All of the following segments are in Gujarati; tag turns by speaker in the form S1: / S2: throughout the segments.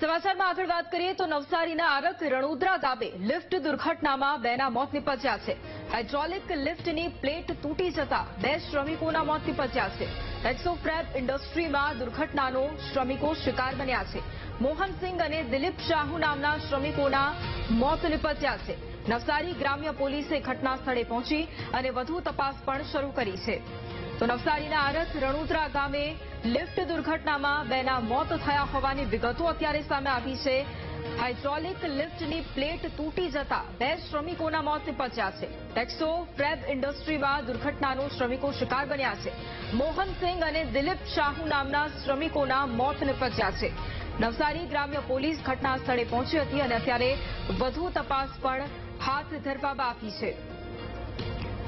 S1: સમાચારમાં આગળ વાત કરીએ તો નવસારીના આરક રણોદરા ગામે લિફ્ટ દુર્ઘટનામાં બેના મોત નિપજ્યા છે. હાઇડ્રોલિક લિફ્ટની પ્લેટ તૂટી જતા બે શ્રમિકોના મોત નિપજ્યા છે. એક્સોફ્રેબ ઇન્ડસ્ટ્રીમાં દુર્ઘટનાનો શ્રમિકો શિકાર બન્યા છે. મોહનસિંહ અને દિલીપ શાહુ નામના શ્રમિકોના મોત નિપજ્યા છે. નવસારી ગ્રામ્ય પોલીસે ઘટના સ્થળે પહોંચી અને વધુ તપાસ પણ શરૂ કરી છે. તો નવસારીના આરસ રણોદરા ગામે લિફ્ટ દુર્ઘટનામાં બેના મોત થયા હોવાની વિગતો અત્યારે સામે આવી છે. હાઇડ્રોલિક લિફ્ટની પ્લેટ તૂટી જતા બે શ્રમિકોના મોત નિપજ્યા છે. ટેક્સો ફ્રેબ ઇન્ડસ્ટ્રીમાં દુર્ઘટનાનો શ્રમિકો શિકાર બન્યા છે. મોહનસિંહ અને દિલીપ શાહુ નામના શ્રમિકોના મોત નિપજ્યા છે. નવસારી ગ્રામ્ય પોલીસ ઘટના સ્થળે પહોંચી હતી અને અત્યારે વધુ તપાસ પણ હાથ ધરવામાં આવી છે.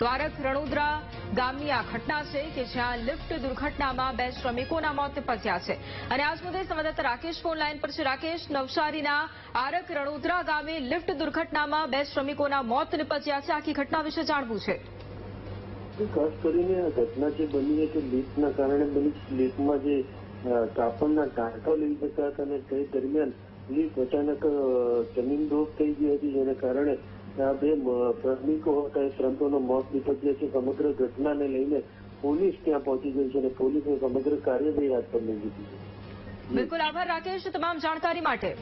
S1: દ્વારક રણુદ્રા ગામની આ ઘટના છે કે જ્યાં લિફ્ટ દુર્ઘટનામાં બે શ્રમિકોના મોત નિપજ્યા છે. અને આજ મુદ્દે સંવાદદાતા રાકેશ ફોન લાઈન પર છે. રાકેશ, નવસારીના આરક રણુદ્રા ગામે લિફ્ટ દુર્ઘટનામાં બે શ્રમિકોના મોત નિપજ્યા છે. આખી ઘટના વિશે જાણવું છે.
S2: ખાસ કરીને આ ઘટના જે બની છે લિફ્ટના કારણે બની લિફ્ટમાં જે કાપડના ટાંકા લઈ જતા હતા અને તે દરમિયાન લિફ્ટ અચાનક જમીન ડોબ થઈ ગઈ હતી. જેને કારણે આ બે શ્રમિકો હતા, એ શ્રમિકોનો મોત નીપજ્યા છે, સમગ્ર ઘટનાને લઈને પોલીસ ત્યાં પહોંચી ગઈ છે અને પોલીસે સમગ્ર કાર્યવાહી હાથ પર લીધી છે.
S1: બિલકુલ આભાર, રાકેશ, તમામ જાણકારી માટે.